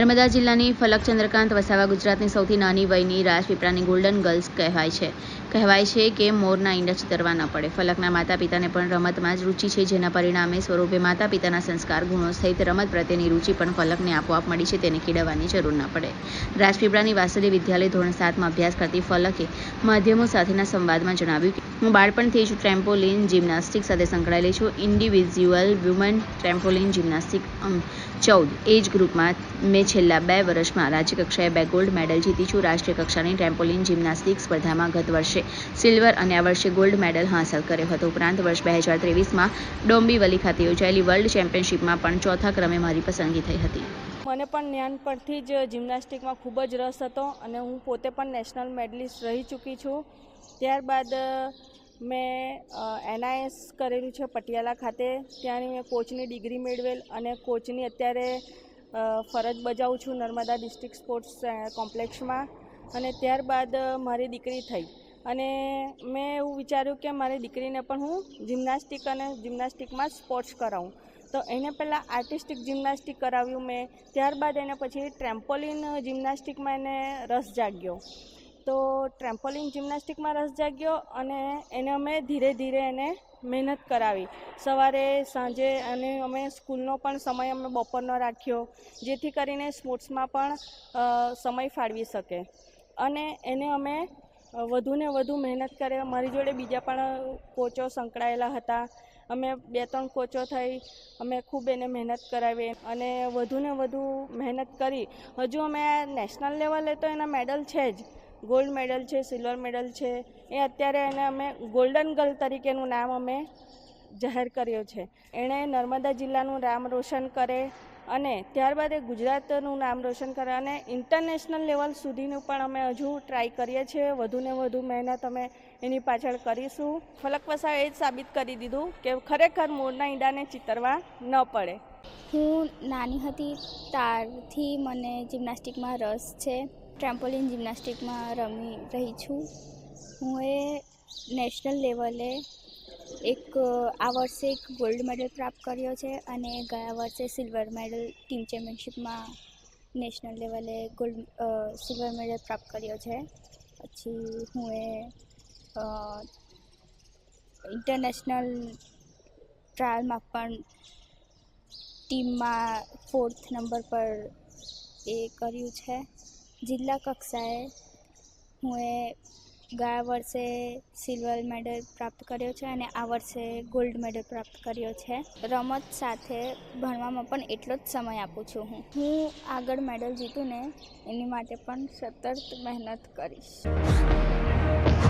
નર્મદા જિલ્લાની ફલક ચંદ્રકાંત વસાવા ગુજરાતની સૌથી નાની વયની રાજપીપળાની ગોલ્ડન ગર્લ્સ કહેવાય છે. કહેવાય છે કે મોરના ઈંડા ચિતરવા ન પડે. ફલકના માતા પિતાને પણ રમતમાં જ રુચિ છે, જેના પરિણામે સ્વરૂપે માતા પિતાના સંસ્કાર ગુણો સહિત રમત પ્રત્યેની રુચિ પણ ફલકને આપોઆપ મળી છે, તેને કેળવવાની જરૂર ન પડે. રાજપીપળાની વાસુદેવ વિદ્યાલય ધોરણ સાતમાં અભ્યાસ કરતી ફલકે માધ્યમો સાથેના સંવાદમાં જણાવ્યું કે, હું બાળપણથી જ ટ્રેમ્પોલિન જિમ્નાસ્ટિક સાથે સંકળાયેલી છું. ઇન્ડિવિઝ્યુઅલ વુમન ટ્રેમ્પોલિન જિમ્નાસ્ટિક ચૌદ. એજ ગ્રુપમાં મેં છેલ્લા બે વર્ષમાં રાજ્યકક્ષાએ બે ગોલ્ડ મેડલ જીતી છું રાષ્ટ્રીય કક્ષાની ટ્રેમ્પોલિન જિમ્નાસ્ટિક સ્પર્ધામાં ગત વર્ષે સિલ્વર અને આ વર્ષે ગોલ્ડ મેડલ હાંસલ કર્યો હતો. ઉપરાંત વર્ષ બે હજાર ત્રેવીસમાં ડોંબીવલી ખાતે યોજાયેલી વર્લ્ડ ચેમ્પિયનશિપમાં પણ ચોથા ક્રમે મારી પસંદગી થઈ હતી. મને પણ નાનપણથી જ જિમ્નાસ્ટિકમાં ખૂબ જ રસ હતો અને હું પોતે પણ નેશનલ મેડલિસ્ટ રહી ચૂકી છું. ત્યારબાદ મેં એનઆઈએસ કરેલું છે પટિયાલા ખાતે. ત્યાંની મેં કોચની ડિગ્રી મેળવેલ અને કોચની અત્યારે ફરજ બજાવું છું નર્મદા ડિસ્ટ્રિક્ટ સ્પોર્ટ્સ કોમ્પ્લેક્ષમાં અને ત્યારબાદ મારી દીકરી થઈ. અને મેં એવું વિચાર્યું કે મારી દીકરીને પણ હું જિમ્નાસ્ટિક અને જિમ્નાસ્ટિકમાં સ્પોર્ટ્સ કરાવું. તો એને પહેલાં આર્ટિસ્ટિક જિમ્નાસ્ટિક કરાવ્યું મેં. ત્યારબાદ એને પછી ટ્રેમ્પોલિન જિમ્નાસ્ટિકમાં એને રસ જાગ્યો. તો ટ્રેમ્પોલિન જિમ્નાસ્ટિકમાં રસ જાગ્યો અને એને અમે ધીરે ધીરે એને મહેનત કરાવી. સવારે, સાંજે અને અમે સ્કૂલનો પણ સમય અમે બપોરનો રાખ્યો, જેથી કરીને સ્પોર્ટ્સમાં પણ સમય ફાળવી શકે. અને એને અમે વધુને વધુ મહેનત કરે. મારી જોડે બીજા પણ કોચો સંકળાયેલા હતા. અમે બે ત્રણ કોચો થઈ, અમે ખૂબ એને મહેનત કરાવી અને વધુને વધુ મહેનત કરી. હજુ અમે નેશનલ લેવલે તો એના મેડલ છે જ. ગોલ્ડ મેડલ છે, સિલ્વર મેડલ છે. એ અત્યારે એને અમે ગોલ્ડન ગર્લ તરીકેનું નામ અમે જાહેર કર્યો છે. એણે નર્મદા જિલ્લાનું નામ રોશન કરે અને ત્યારબાદ એ ગુજરાતનું નામ રોશન કરે અને ઇન્ટરનેશનલ લેવલ સુધીનું પણ અમે હજુ ટ્રાય કરીએ છીએ. વધુને વધુ મહેનત અમે એની પાછળ કરીશું. ફલક વસાવે એ જ સાબિત કરી દીધું કે ખરેખર મોરના ઈંડાને ચિતરવા ન પડે. હું નાની હતી, ત્યારથી મને જિમ્નાસ્ટિકમાં રસ છે. ટ્રેમ્પોલિન જિમ્નાસ્ટિકમાં રમી રહી છું. હું એ નેશનલ લેવલે એક, આ વર્ષે એક ગોલ્ડ મેડલ પ્રાપ્ત કર્યો છે અને ગયા વર્ષે સિલ્વર મેડલ ટીમ ચેમ્પિયનશિપમાં નેશનલ લેવલે ગોલ્ડ સિલ્વર મેડલ પ્રાપ્ત કર્યો છે. પછી હું એ ઇન્ટરનેશનલ ટ્રાયલમાં પણ ટીમમાં ફોર્થ નંબર પર એ કર્યું છે. જિલ્લા કક્ષાએ હું એ ગયા વર્ષે સિલ્વર મેડલ પ્રાપ્ત કર્યો છે અને આ વર્ષે ગોલ્ડ મેડલ પ્રાપ્ત કર્યો છે. રમત સાથે ભણવામાં પણ એટલો જ સમય આપું છું હું. હું આગળ મેડલ જીતું ને એની માટે પણ સતત મહેનત કરીશ.